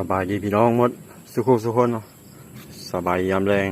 สบายดีพี่น้องหมดสุขุสุขคนเนาะสบายยามแรง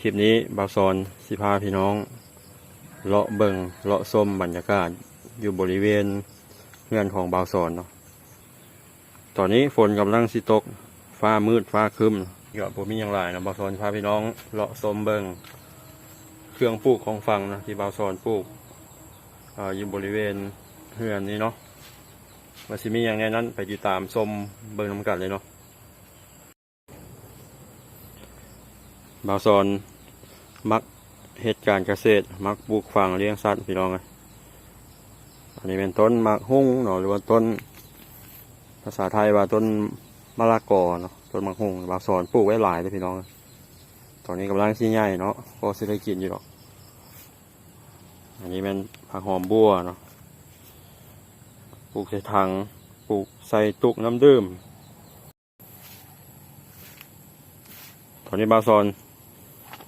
คลิปนี้บาวซอนสิพาพี่น้อง เลาะเบิงเลาะส้มบรรยากาศอยู่บริเวณเงื่อนของบาวซอนเนาะตอนนี้ฝนกำลังสิตกฟ้ามืดฟ้าครึ้มเยอะผมมีอย่างไรนะบาวซอนพาพี่น้องเลาะส้มเบิงเครื่องปลูกของฟังนะที่บาวซอนปลูกออยู่บริเวณเฮือนนี้เนาะ ว่าสิมีอย่างไงนั้นไปติดตามชมเบิ่งน้ำกันเลยเนาะบาวซอนมักเหตุการณ์เกษตร มักปลูกฝังเลี้ยงสัตว์พี่น้องไงอันนี้เป็นต้นมักหุ้งเนาะหรือว่าต้น ภาษาไทยว่าต้นมะละกอเนาะต้นมักหุ้งบาวซอนปลูกไว้หลายเลยพี่น้องตอนนี้กำลังชี้ใหญ่เนาะพอสิได้กินอยู่หรอกอันนี้เป็นผักหอมบัวเนาะ ลูกใส่ถัง ปลูกใส่ตุกน้ำดื่ม ตอนนี้บาซอน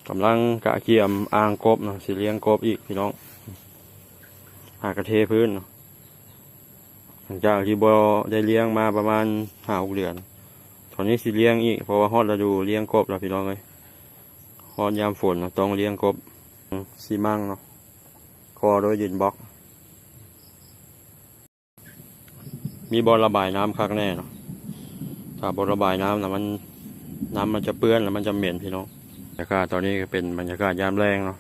กำลังกะเกียมอ่างกบเนาะสิเลี้ยงกบอีกพี่น้องหากระเทพื้นเหลังจากที่บอได้เลี้ยงมาประมาณห้าหกเดือน ตอนนี้สิเลี้ยงอีกเพราะว่าฮอดฤดูเลี้ยงกบแล้วพี่น้องเลยฮอดยามฝนต้องเลี้ยงกบซีมั่งเนาะคอโดยยืนบล็อก มีบอลระบายน้ำคักแน่เนาะถ้าบอลระบายน้ำนะมันน้ำมันจะเปื้อนแล้วมันจะเหม็นพี่น้องบรรยากาศตอนนี้ก็เป็นบรรยากาศยามแรงเนาะ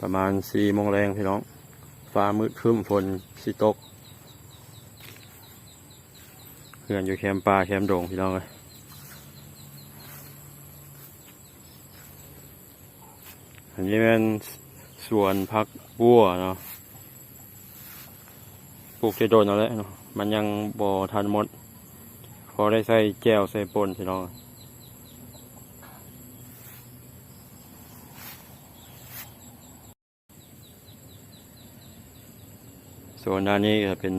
ประมาณสี่โมงแรงพี่น้อง ฟ้ามืดครึ้มฝนสิตกเพื่อนอยู่แคมป์ป่าแคมป์โด่งพี่น้องเลยอันนี้เป็นสวนพักบัวเนาะ ปลูกจะโดนเอาแล้วเนาะมันยังบ่ทันหมด พอได้ใส่แก้วใส่ปนพี่น้องส่วนด้านนี้ก็เป็น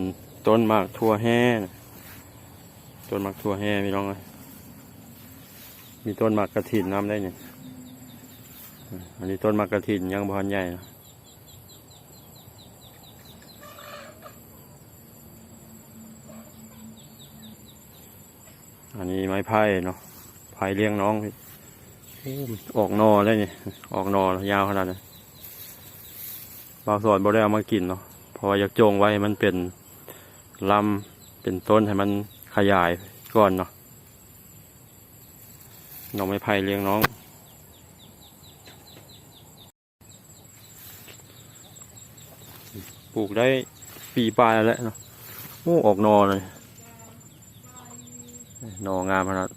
ต้นหมากทั่วแห่ต้นหมากทั่วแห่พี่น้องเลยมีต้นหมากกระถินน้ำได้เนี่ยอันนี้ต้นหมากกระถินยังบานใหญ่นะ อันนี้ไม้ไผ่เนาะไผ่เลี้ยงน้องพี่ออกหนอแล้วนี่ออกหนอยาวขนาดนี้นบางส่วนบ่ได้เอามากินเนาะเพราะว่าอยากโจงไว้ให้มันเป็นลำเป็นต้นให้มันขยายก่อนเนาะน้องไม้ไผ่เลี้ยงน้องปลูกได้ปีปลายแล้วเนาะโอ้ออกหนอเลย หนองามขนาด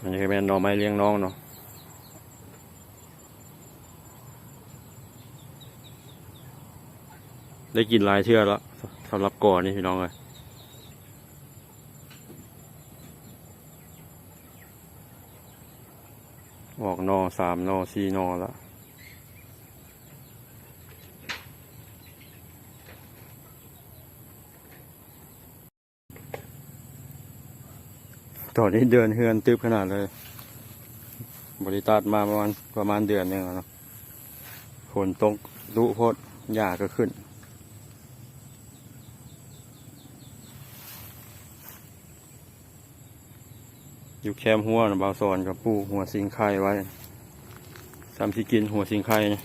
อันนี้เป็นหน่อไม้เลี้ยงน้องเนาะได้กินลายเทื่อแล้วสำหรับก่อนนี่พี่น้องเลยออกนอสามนอสี่นอแล้ว ตอนนี้เดือนเฮือนตึบขนาดเลย บริษัทมาประมาณประมาณเดือนหนึงแล้วเนาะฝนตกดุโพดหญ้าก็ขึ้น อยู่แคมหัวนะบาวซอนกับปูหัวสิงไข่ไว้ทำที่กินหัวสิงไข่เนี่ย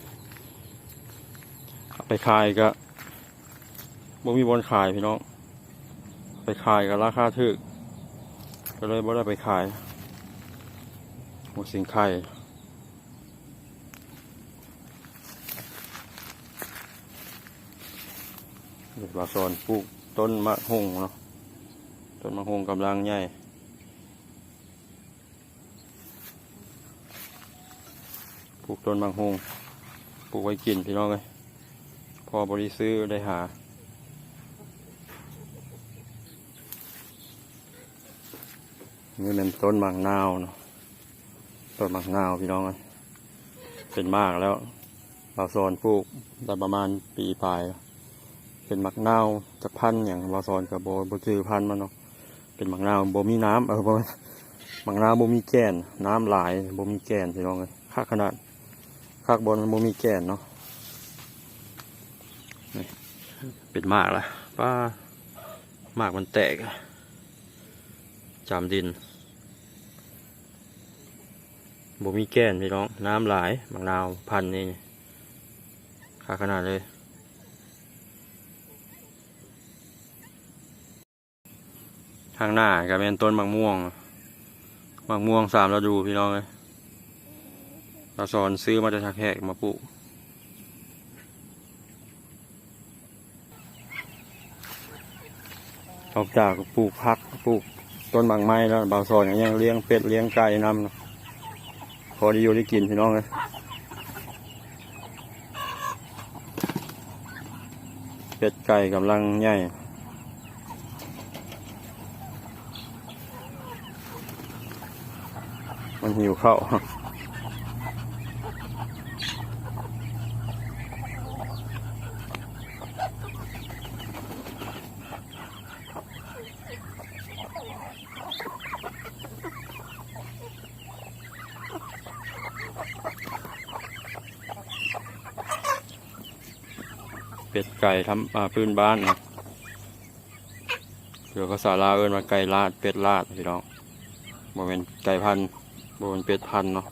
ไปขายก็บ่มีบนขายพี่น้อง ไปขายก็ราคาถูก ก็เลยบ่ได้ไปขายหมูสิงไข่เด็กบาซอนปลูกต้นมะฮงเนาะ ต้นมะฮงกำลังใหญ่ปลูกต้นมะฮงปลูกไว้กินพี่น้องเลยพอบริซื้อได้หา นี่เป็นต้นหมากนาวเนาะต้นหมากนาวพี่น้องเอ้ยเป็นมากแล้ว เราโซนปลูกได้ประมาณปีปลาย เป็นหมากนาวจากพันอย่างเราโซนกับโบโบจือพันมันเนาะเป็นหมากนาวโบมีน้ำเออโบหมากนาวโบมีแก่น น้ำหลายโบมีแก่นพี่น้องเลยค่าขนาดคักบนมันบ่มีแก่นเนาะเป็นมากละป้ามากมันแตกอะจำดิน บ่มีแก่นพี่น้อง น้ำหลายมะนาวพันนี่ค่าขนาดเลยทางหน้าก็เป็นต้นมะม่วงมะม่วงสามฤดูพี่น้องเลยเราสอนซื้อมาจากทักแหกมาปลูกออกจากปลูกพักปลูกต้นบางไม้แล้วบางสอนก็ยังเลี้ยงเป็ดเลี้ยงไก่นำ พอได้อยู่ได้กินพี่น้องเลยเป็ดไก่กำลังใหญ่มันหิวข้าว ก่ทำพื้นบ้านนะเดี๋ยวก็สาลาวเอินมาไก่ลาดเป็ดลาดพี่น้องบ่เป็นไก่พันธุ์บ่เป็นเป็ดพันเนาะ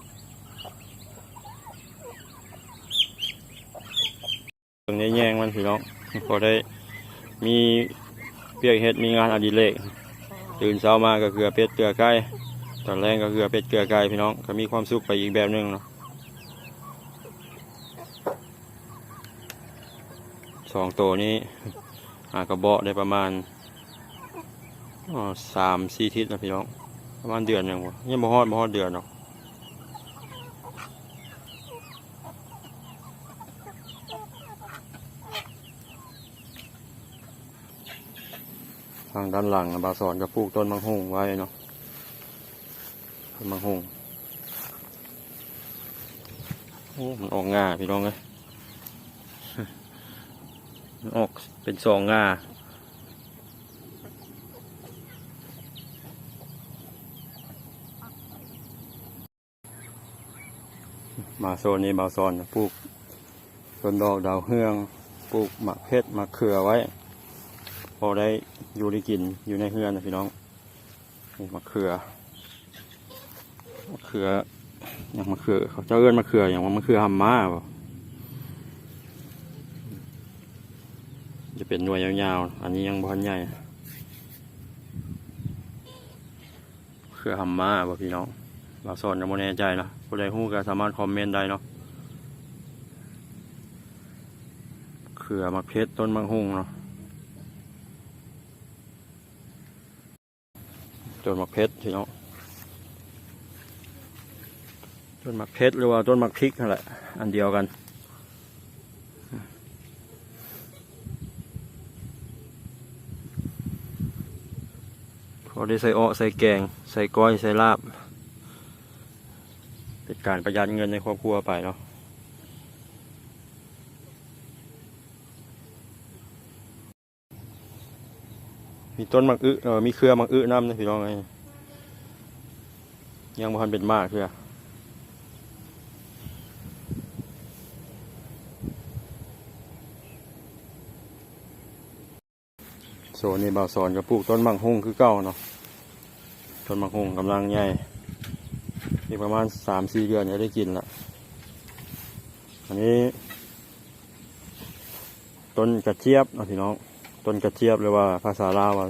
ตรงนี้แย่งมันพี่น้องพอได้มีเปียกเฮ็ดมีงานอดิเรกตื่นเช้ามาก็เกลือเป็ดเกลือไก่ตอนแรกก็เกลือเป็ดเกลือไก่พี่น้องก็มีความสุขไปอีกแบบหนึงเนาะ สองตัวนี้หากระเบาะได้ประมาณอ๋อสามสี่ทิศนะพี่น้อง ประมาณเดือนหนึ่งวะยังบ่ฮอดบ่ฮอดเดือนเนาะทางด้านหลังนะบาสอนก็ปลูกต้นมังหุงไว้เนาะต้นมังหุงโอ้มันออกง่าพี่น้องเลย ออกเป็นสองงามาโซนนี้บาซอนปลูกต้นดอกดาวเฮืองปลูกหมาเพชรหมาเขือไว้ พอได้อยู่ได้กินอยู่ในเฮือนนะพี่น้องนี่มะเขือมะเขืออย่างมะเขือเขาเจ้าเอื้อนมะเขืออย่างว่ามะเขือฮัมมาบ่ จะเป็นหน่วยยาวๆ อันนี้ยังบอนใหญ่ เครือฮัมมาบ่พี่น้องเราสอนยังบ่แน่ใจเนาะผู้ใดฮู้ก็สามารถคอมเมนต์ได้เนาะ เครือมักเพชรต้นมังหุงเนาะ ต้นมักเพชรพี่น้อง ต้นมักเพชรหรือว่าต้นมักพริกนั่นแหละ อันเดียวกัน พอได้ใส่อ้อใส่แกง ใส่ก้อยใส่ลาบ เป็นการประหยัดเงินในครอบครัวไปเนาะมีต้นมักอึเออมีเครือมักอึน้ำนะพี่น้องไงยังบ่ทันเป็นมากเครือโซนนี้บ่าวสอนก็ปลูกต้นมังฮุงคือเก่าเนาะ ต้นมะฮุงกำลังใหญ่อีกประมาณสามสี่เดือนจะได้กินละอันนี้ ต้นกระเจี๊ยบนะพี่น้อง ต้นกระเจี๊ยบหรือว่าภาษาลาวว่า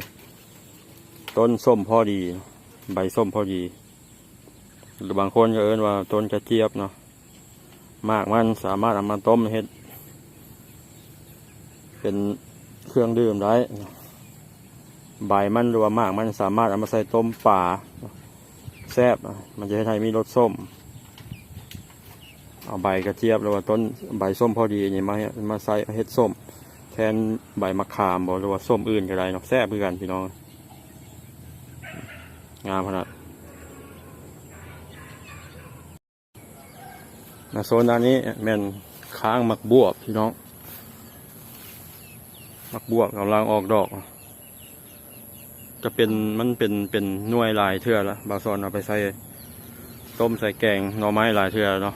ต้นส้มพอดี ใบส้มพอดี หรือบางคนก็เอิ้นว่าต้นกระเจี๊ยบเนาะมากมันสามารถเอามาต้มเฮ็ด เป็นเครื่องดื่มได้ ใบมันรือว่ามาก มันสามารถเอามาใส่ต้มป่าแซบมันจะให้ไทยมีรสส้ม เอาใบกระเจี๊ยบหรือว่าต้นใบส้มพอดีนี่มามาใส่เฮ็ดส้ม แทนใบมะขามบ่หรือว่าส้มอื่นก็ได้เนาะแซ่บคือกันพี่น้องงามขนาดนะโซนด้านนี้แม่นค้างมักบวบพี่น้อง มักบวบกำลังออกดอก จะเป็นมันเป็นเป็นหน่วยลายเทือละบาซอนเอาไปใส่ต้มใส่แกงหน่อไม้ลายเทือเนาะ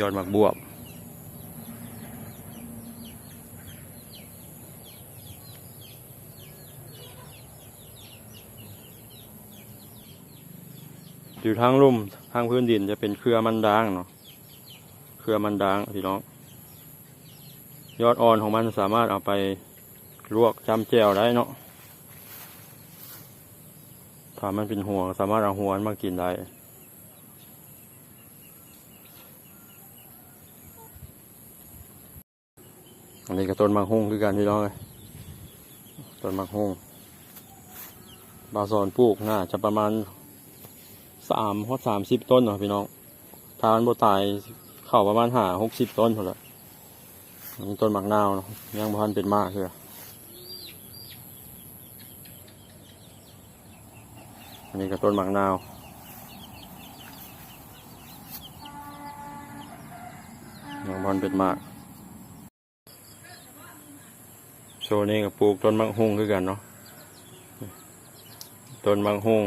ยอดหมักบวบอยู่ทางลุ่มทางพื้นดินจะเป็นเครือมันด่างเนาะเครือมันด่างพี่น้อง ยอดอ่อนของมันสามารถเอาไปลวกจำแจวได้เนาะ ถ้ามันเป็นหัวสามารถเอาหัวมันมากินได้อันนี้ก็ต้นมังฮงคือกันพี่น้องเลยต้นมังฮงบาซอนปลูกน่าจะประมาณสามฮอดสามสิบต้นเนาะพี่น้องทานโบตายเข้าประมาณห้าหกสิบต้นเท่าไหร่อันนี้ต้นมักนาวเนาะยังบ่ทันเป็นมากคือ อันนี้ก็ต้นมักนาวยังบ่ทันเป็นมาก โซนนี้ก็ปลูกต้นมังฮงคือกันเนาะ ต้นมังฮง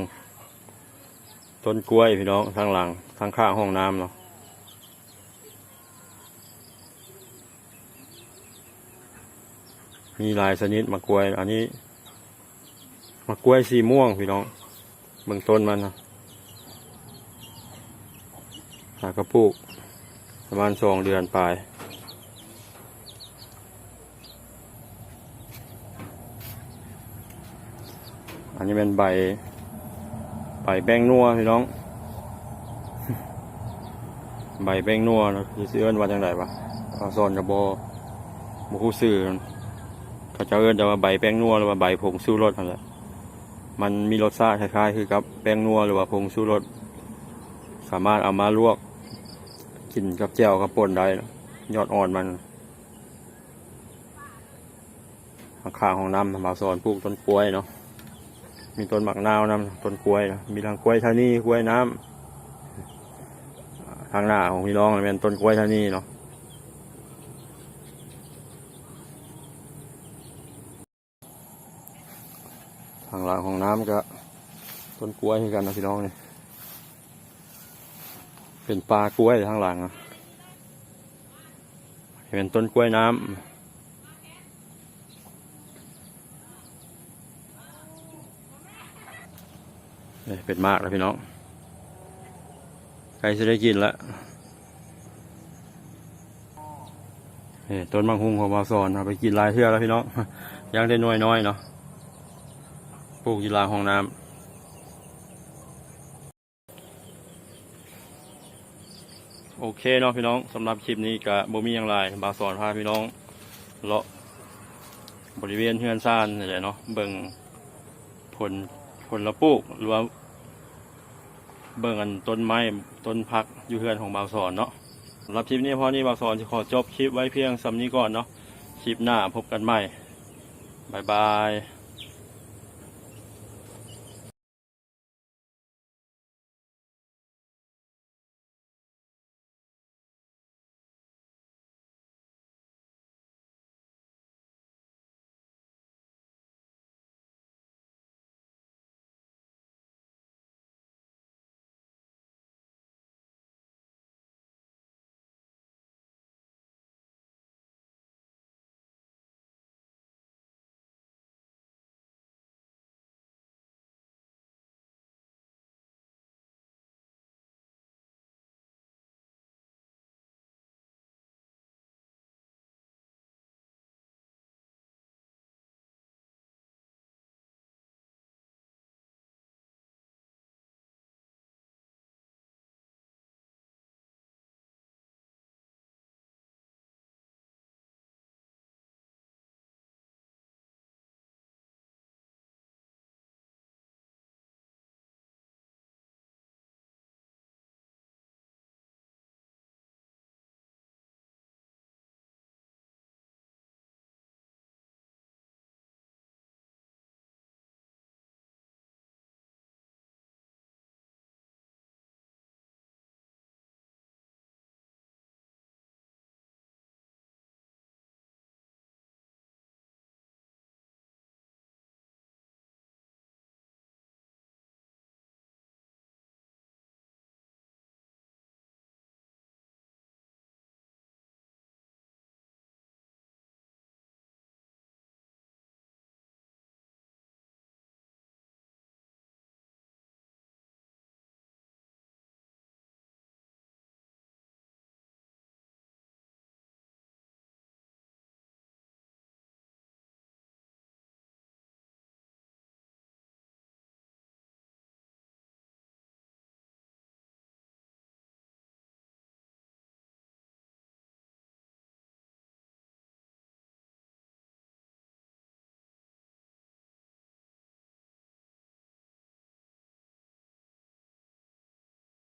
ต้นกล้วยพี่น้องทางหลังทางข้างห้องน้ำเนาะมีหลายชนิดมะกล้วย อันนี้มะกล้วยสีม่วงพี่น้อง เบื้องต้นมันนะหากระปลูกประมาณสองเดือนปลายอันนี้เป็นใบ ใบแป้งนัวพี่น้อง ใบแป้งนัวนะคือสิเอิ้นว่าจังไดปะเขาสอนกับบบ่ฮู้ชื่อเขาจะเอิ้นแต่ว่าใบแป้งนัวหรือว่าใบผงชูรสนั่นแหละ มันมีรสชาติคล้ายๆ คือกับแป้งนัวหรือว่าผงชูรสสามารถเอามาลวกกินกับแจ่วกับป่นได้นะยอดอ่อนมันข้างของน้ำมาสอนปลูกต้นกล้วยเนาะมีต้นหมักนาวนำต้นกล้วยนะมีทางกล้วยทานี่กล้วยน้ำทางหน้าของพี่น้องเป็นต้นกล้วยทานี่เนาะ ทางหลังของน้ำก็ ต้นกล้วยเหมือนกันนะพี่น้องนี่เป็นปลากล้วยทางหลังเป็นต้นกล้วยน้ำเอ้ยเป็ดมากแล้วพี่น้องใกล้จะได้กินล้วเอ้ยต้นมังคุงของบาซอนเอาไปกินลายเทือแล้วพี่น้องยังได้น้อยน้อยๆเนาะ ปลูกยีราห้องน้ำโอเคเนาะพี่น้องสำหรับคลิปนี้กับโบมีอย่างไรบาซอนพาพี่น้องเลาะบริเวณเฮือนซ่านนี่แหละเนาะเบิ่งผลผลละปลูกหรือว่าเบิ่งอันต้นไม้ต้นพักอยู่เฮือนของบาสอนเนาะสำหรับคลิปนี้พอนี้บาสอนจะขอจบคลิปไว้เพียงสำนี้ก่อนเนาะคลิปหน้าพบกันใหม่บายบาย